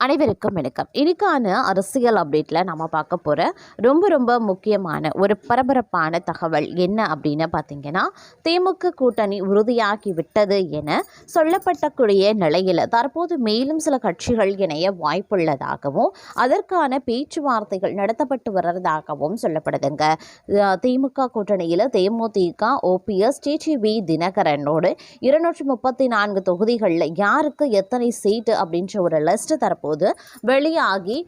அனைவருக்கும் வணக்கம். இன்னைக்கான அரசியல் அப்டேட்டில் நம்ம பார்க்க போகிற ரொம்ப ரொம்ப முக்கியமான ஒரு பரபரப்பான தகவல் என்ன அப்படின்னு பார்த்தீங்கன்னா திமுக கூட்டணி உறுதியாகி விட்டது என சொல்லப்பட்டக்கூடிய நிலையில் தற்போது மேலும் சில கட்சிகள் இணைய வாய்ப்புள்ளதாகவும் அதற்கான பேச்சுவார்த்தைகள் நடத்தப்பட்டு வர்றதாகவும் சொல்லப்படுதுங்க. திமுக கூட்டணியில் தேமுதிக ஓபிஎஸ் டிடிவி தினகரனோடு இருநூற்றி முப்பத்தி நான்கு தொகுதிகளில் யாருக்கு எத்தனை சீட்டு அப்படின்ற ஒரு லிஸ்ட் போது வெளியாகி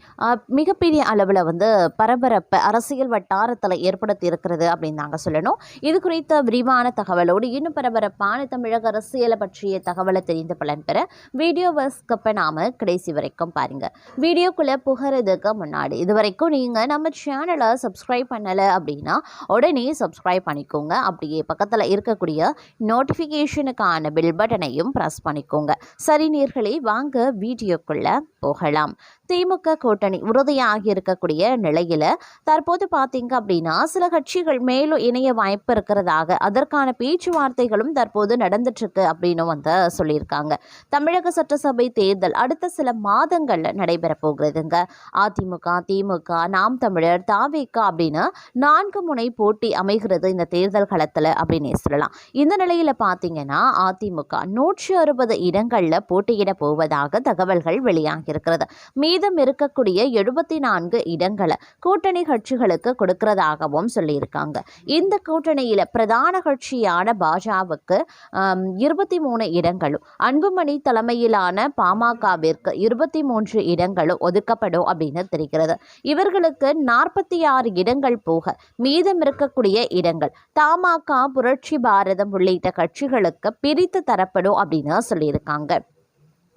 மிகப்பெரிய அளவில் வந்து பரபரப்பை அரசியல் வட்டாரத்தில் ஏற்படுத்தி இருக்கிறது அப்படின்னு நாங்கள் சொல்லணும். இது குறித்த விரிவான தகவலோடு இன்னும் பரபரப்பான தமிழக அரசியலை பற்றிய தகவலை தெரிந்து பலன் பெற வீடியோவை ஸ்கிப்பை நாம கடைசி வரைக்கும் பாருங்க. வீடியோக்குள்ளே புகிறதுக்கு முன்னாடி இது வரைக்கும் நீங்கள் நம்ம சேனலை சப்ஸ்கிரைப் பண்ணலை அப்படின்னா உடனே சப்ஸ்கிரைப் பண்ணிக்கோங்க. அப்படியே பக்கத்தில் இருக்கக்கூடிய நோட்டிஃபிகேஷனுக்கான பில் பட்டனையும் ப்ரெஸ் பண்ணிக்கோங்க. சரி நீர்களை வாங்க வீடியோக்குள்ள போகலாம். திமுக கூட்டணி உறுதியாகி இருக்கக்கூடிய நிலையில் தற்போது பார்த்தீங்க அப்படின்னா சில கட்சிகள் மேலும் இணைய வாய்ப்பு இருக்கிறதாக அதற்கான பேச்சுவார்த்தைகளும் தற்போது நடந்துட்டு இருக்கு அப்படின்னு வந்து சொல்லியிருக்காங்க. தமிழக சட்டசபை தேர்தல் அடுத்த சில மாதங்களில் நடைபெற போகிறதுங்க. அதிமுக திமுக நாம் தமிழர் தாவேக அப்படின்னு நான்கு முனை போட்டி அமைகிறது இந்த தேர்தல் களத்தில் அப்படின்னு சொல்லலாம். இந்த நிலையில் பார்த்தீங்கன்னா அதிமுக நூற்றி அறுபது இடங்களில் போட்டியிட போவதாக தகவல்கள் வெளியாகியிருக்கிறது மீதம் இருக்கக்கூடிய எழுபத்தி நான்கு இடங்களை கூட்டணி கட்சிகளுக்கு கொடுக்கிறதாகவும் சொல்லியிருக்காங்க. இந்த கூட்டணியில் பிரதான கட்சியான பாஜகவுக்கு இருபத்தி மூணு இடங்களும் அன்புமணி தலைமையிலான பாமகவிற்கு இருபத்தி மூன்று இடங்களும் ஒதுக்கப்படும் அப்படின்னு தெரிகிறது. இவர்களுக்கு நாற்பத்தி ஆறு இடங்கள் போக மீதம் இருக்கக்கூடிய இடங்கள் தமாக புரட்சி பாரதம் உள்ளிட்ட கட்சிகளுக்கு பிரித்து தரப்படும் அப்படின்னு சொல்லியிருக்காங்க.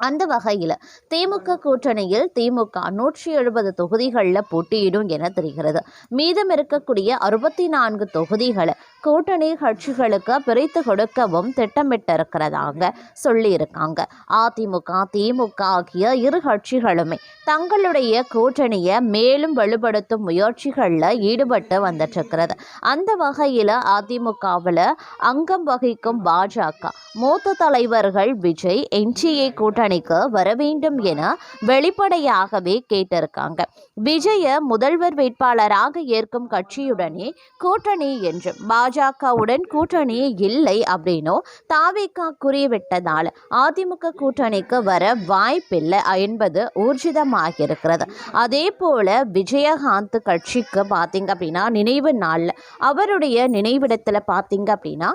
அந்த வகையில் திமுக கூட்டணியில் திமுக நூற்றி எழுபது தொகுதிகளில் போட்டியிடும் என தெரிகிறது. மீதம் இருக்கக்கூடிய அறுபத்தி நான்கு தொகுதிகளை கூட்டணி கட்சிகளுக்கு பிரித்து கொடுக்கவும் திட்டமிட்டிருக்கிறதாக சொல்லியிருக்காங்க. அதிமுக திமுக ஆகிய இரு கட்சிகளுமே தங்களுடைய கூட்டணியை மேலும் வலுப்படுத்தும் முயற்சிகளில் ஈடுபட்டு வந்துட்டுருக்கிறது. அந்த வகையில் அதிமுகவில் அங்கம் வகிக்கும் பாஜக மூத்த தலைவர்கள் விஜய் என்டிஏ கூட்டணிக்கு வர வேண்டும் என வெளிப்படையாகவே கேட்டிருக்காங்க. விஜய முதல்வர் வேட்பாளராக ஏற்கும் கட்சியுடனே கூட்டணி என்றும் பாஜகவுடன் கூட்டணி இல்லை அப்படின்னும் தாவேகா கூறிவிட்டதால் அதிமுக கூட்டணிக்கு வர வாய்ப்பில்லை என்பது ஊர்ஜிதமாகியிருக்கிறது. அதே போல விஜயகாந்த் கட்சிக்கு பார்த்தீங்க அப்படின்னா நினைவு நாளில் அவருடைய நினைவிடத்தில் பார்த்தீங்க அப்படின்னா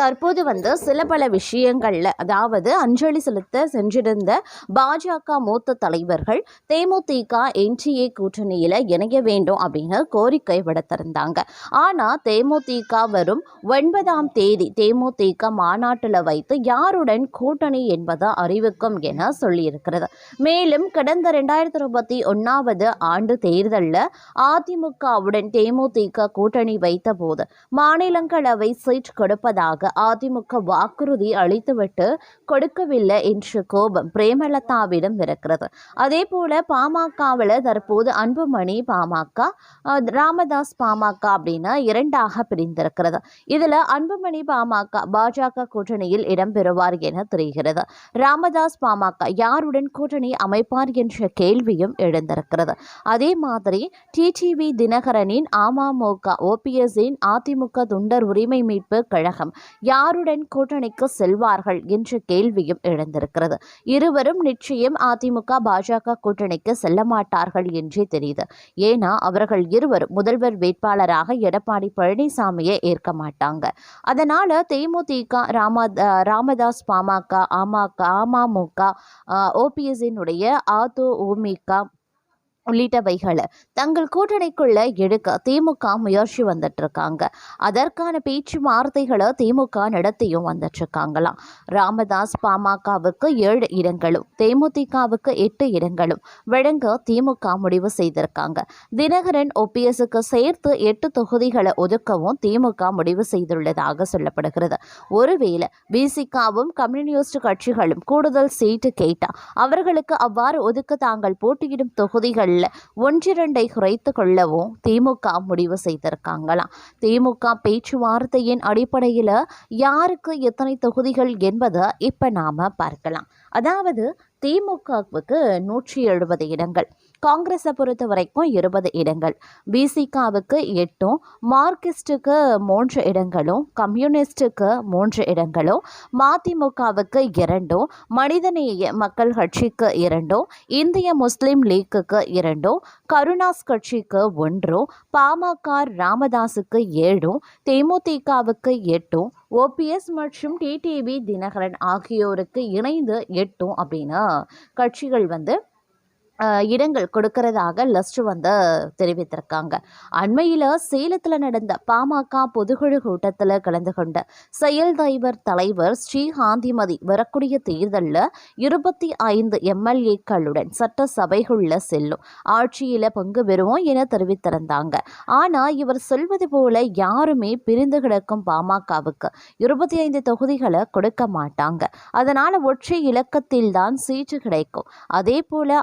தற்போது வந்து சில பல விஷயங்களில் அதாவது அஞ்சலி செலுத்த சென்றிருந்த பாஜக மூத்த தலைவர்கள் தேமுதிக என்டிஏ கூட்டணியில் இணைய வேண்டும் அப்படின்னு கோரிக்கை விடுத்திருந்தாங்க. ஆனால் தேமுதிக வரும் ஒன்பதாம் தேதி தேமுதிக மாநாட்டில் வைத்து யாருடன் கூட்டணி என்பதை அறிவிக்கும் என சொல்லியிருக்கிறது. மேலும் கடந்த ரெண்டாயிரத்தி இருபத்தி ஒன்றாவது ஆண்டு தேர்தலில் அதிமுகவுடன் தேமுதிக கூட்டணி வைத்தபோது மாநிலங்களவை சீட் கொடுப்பதாக அதிமுக வாக்குறுதி அளித்துவிட்டு கொடுக்கவில்லை என்ற கோபம் பிரேமலதாவிடம் இருக்கிறது. அதே போல பாமகவில் தற்போது அன்புமணி பாமக ராமதாஸ் பாமக அப்படின்னு இரண்டாக பிரிந்திருக்கிறது. இதில் அன்புமணி பாமக பாஜக கூட்டணியில் இடம்பெறுவார் என தெரிகிறது. ராமதாஸ் பாமக யாருடன் கூட்டணி அமைப்பார் என்ற கேள்வியும் எழுந்திருக்கிறது. அதே மாதிரி டிடிவி தினகரனின் அமமுக ஓபிஎஸ்ஸின் அதிமுக தொண்டர் உரிமை மீட்பு கழகம் யாருடன் கூட்டணிக்கு செல்வார்கள் என்ற கேள்வியும் எழுந்திருக்கிறது. இருவரும் நிச்சயம் அதிமுக பாஜக கூட்டணிக்கு செல்ல மாட்டார்கள் என்றே தெரியுது. ஏன்னா அவர்கள் இருவரும் முதல்வர் வேட்பாளராக எடப்பாடி பழனிசாமியை ஏற்க மாட்டாங்க. அதனால தேமுதிக ராமா ராமதாஸ் பாமக அமக அமமுக ஓபிஎஸ்ஸினுடைய அதிமுக உள்ளிட்டவைகளை தங்கள் கூட்டணிக்குள்ள எடுக்க திமுக முயற்சி வந்துட்டு இருக்காங்க அதற்கான பேச்சு வார்த்தைகளை திமுக நடத்தியும் வந்துட்டு இருக்காங்களாம் ராமதாஸ் பாமகவுக்கு ஏழு இடங்களும் தேமுதிகவுக்கு எட்டு இடங்களும் வழங்க திமுக முடிவு செய்திருக்காங்க. தினகரன் ஒபிஎஸ்க்கு சேர்த்து எட்டு தொகுதிகளை ஒதுக்கவும் திமுக முடிவு செய்துள்ளதாக சொல்லப்படுகிறது. ஒருவேளை பிசிகாவும் கம்யூனிஸ்ட் கட்சிகளும் கூடுதல் சீட்டு கேட்டா அவர்களுக்கு அவ்வாறு ஒதுக்க தாங்கள் போட்டியிடும் தொகுதிகளில் ஒன்றிரண்டை குறைத்து கொள்ளவும் திமுக முடிவு செய்திருக்காங்களாம். திமுக பேச்சுவார்த்தையின் அடிப்படையில் யாருக்கு எத்தனை தொகுதிகள் என்பதை இப்போ நாம் பார்க்கலாம். அதாவது திமுகவுக்கு நூற்றி எழுபது இடங்கள். காங்கிரஸை பொறுத்த வரைக்கும் இருபது இடங்கள். பிசிகாவுக்கு எட்டும் மார்க்சிஸ்டுக்கு மூன்று இடங்களும் கம்யூனிஸ்டுக்கு மூன்று இடங்களும் மதிமுகவுக்கு இரண்டும் மனிதநேய மக்கள் கட்சிக்கு இரண்டும் இந்திய முஸ்லீம் லீக்குக்கு இரண்டும் கருணாஸ் கட்சிக்கு ஒன்றும் பாமக ராமதாஸுக்கு ஏழும் தேமுதிகவுக்கு எட்டும் ஓபிஎஸ் மற்றும் டிடிவி தினகரன் ஆகியோருக்கு இணைந்து எட்டும் அப்படின்னு கட்சிகள் வந்து இடங்கள் கொடுக்கறதாக லிஸ்ட் வந்து தெரிவித்திருக்காங்க. அண்மையில் சேலத்தில் நடந்த பாமக பொதுக்குழு கூட்டத்தில் கலந்து கொண்ட செயல் தலைவர் தலைவர் ஸ்ரீகாந்திமதி வரக்கூடிய தேர்தலில் இருபத்தி ஐந்து எம்எல்ஏக்களுடன் சட்டசபைக்குள்ள செல்லும். ஆட்சியில் பங்கு பெறுவோம் என தெரிவித்திருந்தாங்க. ஆனால் இவர் சொல்வது போல யாருமே பிரிந்து கிடக்கும் பாமகவுக்கு இருபத்தி ஐந்து தொகுதிகளை கொடுக்க மாட்டாங்க. அதனால் ஒற்றை இலக்கத்தில் தான் சீட்டு கிடைக்கும். அதே போல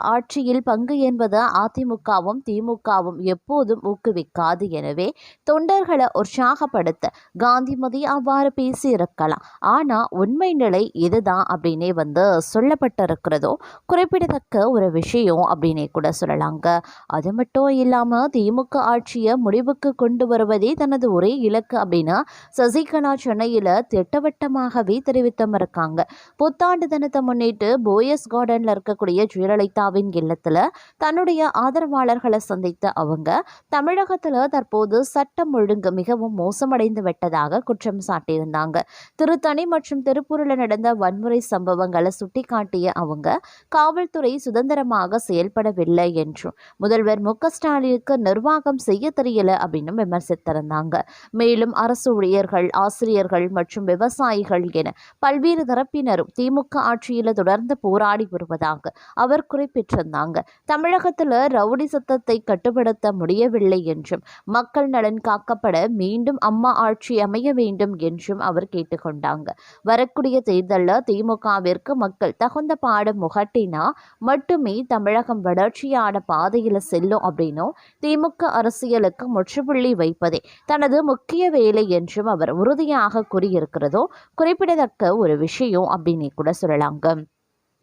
ஆட்சியில் பங்கு என்பது அதிமுகவும் திமுகவும் எப்போதும் ஊக்குவிக்காது. எனவே தொண்டர்களை உற்சாகப்படுத்த காந்திமதி அவ்வாறு பேசியிருக்கலாம். ஆனால் உண்மை நிலை இதுதான் அப்படின்னே வந்து சொல்லப்பட்டிருக்கிறதோ குறிப்பிடத்தக்க ஒரு விஷயம் அப்படின்னே கூட சொல்லலாங்க. அது மட்டும் இல்லாமல் திமுக ஆட்சியை முடிவுக்கு கொண்டு வருவதே தனது ஒரே இலக்கு அப்படின்னு சசிகலா சென்னையில் திட்டவட்டமாகவே தெரிவித்தம் இருக்காங்க. புத்தாண்டு தினத்தை முன்னிட்டு போயஸ் கார்டனில் இருக்கக்கூடிய ஜெயலலிதாவின் இல்லத்தில் தன்னுடைய ஆதரவாளர்களை சந்தித்த அவங்க தமிழகத்தில் தற்போது சட்டம் ஒழுங்கு மிகவும் மோசமடைந்து விட்டதாக குற்றம் சாட்டியிருந்தாங்க. திருத்தணி மற்றும் திருப்பூரில் நடந்த வன்முறை சம்பவங்களை சுட்டிக்காட்டிய அவங்க காவல்துறை சுதந்திரமாக செயல்படவில்லை என்றும் முதல்வர் மு க ஸ்டாலினுக்கு நிர்வாகம் செய்ய தெரியல அப்படின்னு விமர்சித்திருந்தாங்க. மேலும் அரசு ஊழியர்கள் ஆசிரியர்கள் மற்றும் விவசாயிகள் என பல்வேறு தரப்பினரும் திமுக ஆட்சியில் தொடர்ந்து போராடி வருவதாக அவர் சொன்னாங்க. தமிழகத்தில் ரவுடி சத்தத்தை கட்டுப்படுத்த முடியவில்லை என்றும் மக்கள் நலன் காக்கப்பட மீண்டும் அம்மா ஆட்சி அமைய வேண்டும் என்றும் அவர் கேட்டுக்கொண்டாங்க. வரக்கூடிய தேர்தலில் திமுகவிற்கு மக்கள் தகுந்த பாடம் முகட்டினா மட்டுமே தமிழகம் வளர்ச்சியான பாதையில் செல்லும் அப்படின்னும் திமுக அரசியலுக்கு முற்றுப்புள்ளி வைப்பதே தனது முக்கிய வேலை என்றும் அவர் உறுதியாக கூறியிருக்கிறதோ குறிப்பிடத்தக்க ஒரு விஷயம் அப்படின்னு கூட சொல்லலாங்க.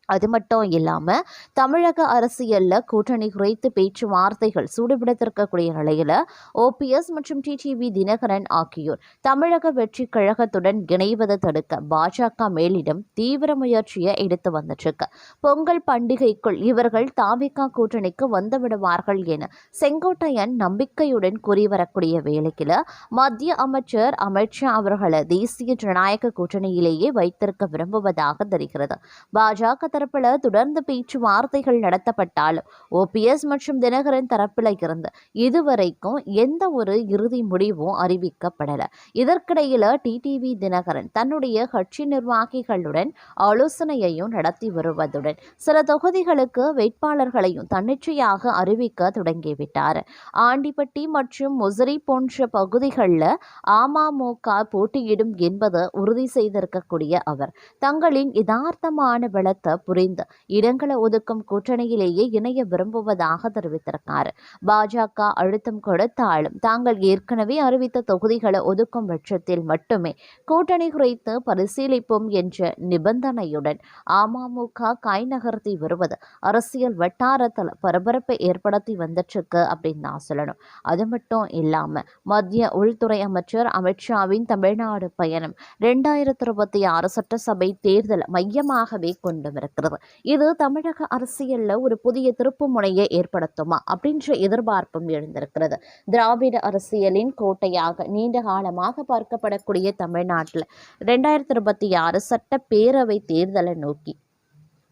அது மட்டும் இல்லாமல் தமிழக அரசியலில் கூட்டணி குறித்து பேச்சுவார்த்தைகள் சூடுபிடித்திருக்கக்கூடிய நிலையில் ஓபிஎஸ் மற்றும் டிடிவி தினகரன் ஆகியோர் தமிழக வெற்றி கழகத்துடன் இணைவதை தடுக்க பாஜக மேலிடம் தீவிர முயற்சியை எடுத்து வந்துட்டுருக்கு. பொங்கல் பண்டிகைக்குள் இவர்கள் தாவிகா கூட்டணிக்கு வந்துவிடுவார்கள் என செங்கோட்டையன் நம்பிக்கையுடன் கூறி வரக்கூடிய வேளையில் மத்திய அமைச்சர் அமித்ஷா அவர்களை தேசிய ஜனநாயக கூட்டணியிலேயே வைத்திருக்க விரும்புவதாக தெரிகிறது. பாஜக தரப்பில் தொடர்ந்து பேச்சுவார்த்தைகள் நடத்தப்பட்டாலும் ஓபிஎஸ் மற்றும் தினகரன் தரப்பில் இருந்து இதுவரைக்கும் எந்த ஒரு இறுதி முடிவும் அறிவிக்கப்படலை. இதற்கிடையில் டிடிவி தினகரன் தன்னுடைய கட்சி நிர்வாகிகளுடன் ஆலோசனையையும் நடத்தி வருவதுடன் சில தொகுதிகளுக்கு வேட்பாளர்களையும் தன்னிச்சையாக அறிவிக்க தொடங்கிவிட்டார். ஆண்டிப்பட்டி மற்றும் முசிறி போன்ற பகுதிகளில் அமமுக போட்டியிடும் என்பது உறுதி செய்திருக்கக்கூடிய அவர். தங்களின் யதார்த்தமான பலத்தை புரிந்து. இடங்களை ஒதுக்கும் கூட்டணியிலேயே இணைய விரும்புவதாக தெரிவித்திருக்கார். பாஜக அழுத்தம் கொடுத்தாலும் தாங்கள் ஏற்கனவே அறிவித்த தொகுதிகளை ஒதுக்கும் பட்சத்தில் மட்டுமே கூட்டணி குறித்து பரிசீலிப்போம் என்ற நிபந்தனையுடன் அமமுக காய் நகர்த்தி வருவது அரசியல் வட்டாரத்தில் பரபரப்பை ஏற்படுத்தி வந்துட்டுருக்கு அப்படின்னு நான் சொல்லணும். அது மட்டும் இல்லாமல் மத்திய உள்துறை அமைச்சர் அமித்ஷாவின் தமிழ்நாடு பயணம் ரெண்டாயிரத்தி இருபத்தி ஆறு சட்டசபை தேர்தல் மையமாகவே கொண்டு இருக்கிறது. இது தமிழக அரசியலில் ஒரு புதிய திருப்பு முனையை ஏற்படுத்துமா? அப்படின்ற எதிர்பார்ப்பும் எழுந்திருக்கிறது. திராவிட அரசியலின் கோட்டையாக நீண்ட காலமாக பார்க்கப்படக்கூடிய தமிழ்நாட்டில் ரெண்டாயிரத்தி இருபத்தி ஆறு சட்டப்பேரவை தேர்தலை நோக்கி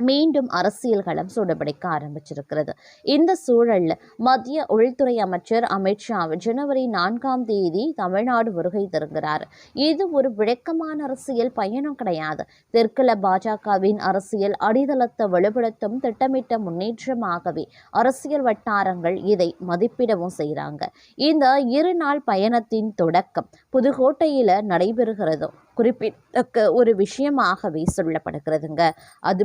மீண்டும் அரசியல் களம் சூடுபிடிக்க ஆரம்பிச்சிருக்கிறது. இந்த சூழலில் மத்திய உள்துறை அமைச்சர் அமித்ஷா ஜனவரி நான்காம் தேதி தமிழ்நாடு வருகை தருகிறார். இது ஒரு விளக்கமான அரசியல் பயணம் கிடையாது. தெற்குல பாஜகவின் அரசியல் அடித்தளத்தை வலுப்படுத்தும் திட்டமிட்ட முன்னேற்றமாகவே அரசியல் வட்டாரங்கள் இதை மதிப்பிடவும் செய்கிறாங்க இந்த இரு நாள் பயணத்தின் தொடக்கம் புதுக்கோட்டையில் நடைபெறுகிறது. குறிப்பிடத்தக்க ஒரு விஷயமாகவே சொல்லப்படுகிறதுங்க. அது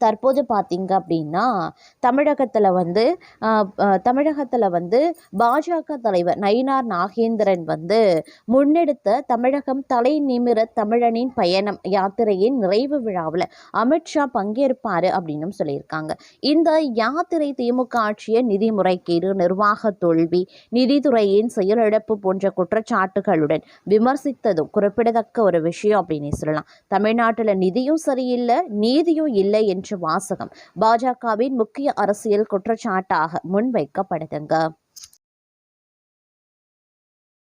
தற்போது பார்த்தீங்க அப்படின்னா தமிழகத்தில் வந்து தமிழகத்தில் வந்து பாஜக தலைவர் நயினார் நாகேந்திரன் வந்து முன்னெடுத்த தமிழகம் தலை நிமிர தமிழனின் பயணம் யாத்திரையின் நிறைவு விழாவில் அமித்ஷா பங்கேற்பார் அப்படின்னும் சொல்லியிருக்காங்க. இந்த யாத்திரை திமுக ஆட்சிய நிதி முறைகேடு நிர்வாக தோல்வி நிதித்துறையின் செயலிழப்பு போன்ற குற்றச்சாட்டுகளுடன் விமர்சித்ததும் குறிப்பிடத்தக்க ஒரு விஷயம் அப்படின்னு சொல்லலாம். தமிழ்நாட்டில் நிதியும் சரியில்லை நீதியும் இல்லை என்று என்ற வாசகம். பாஜகவின் முக்கிய அரசியல் குற்றச்சாட்டாக முன்வைக்கப்படுதுங்க.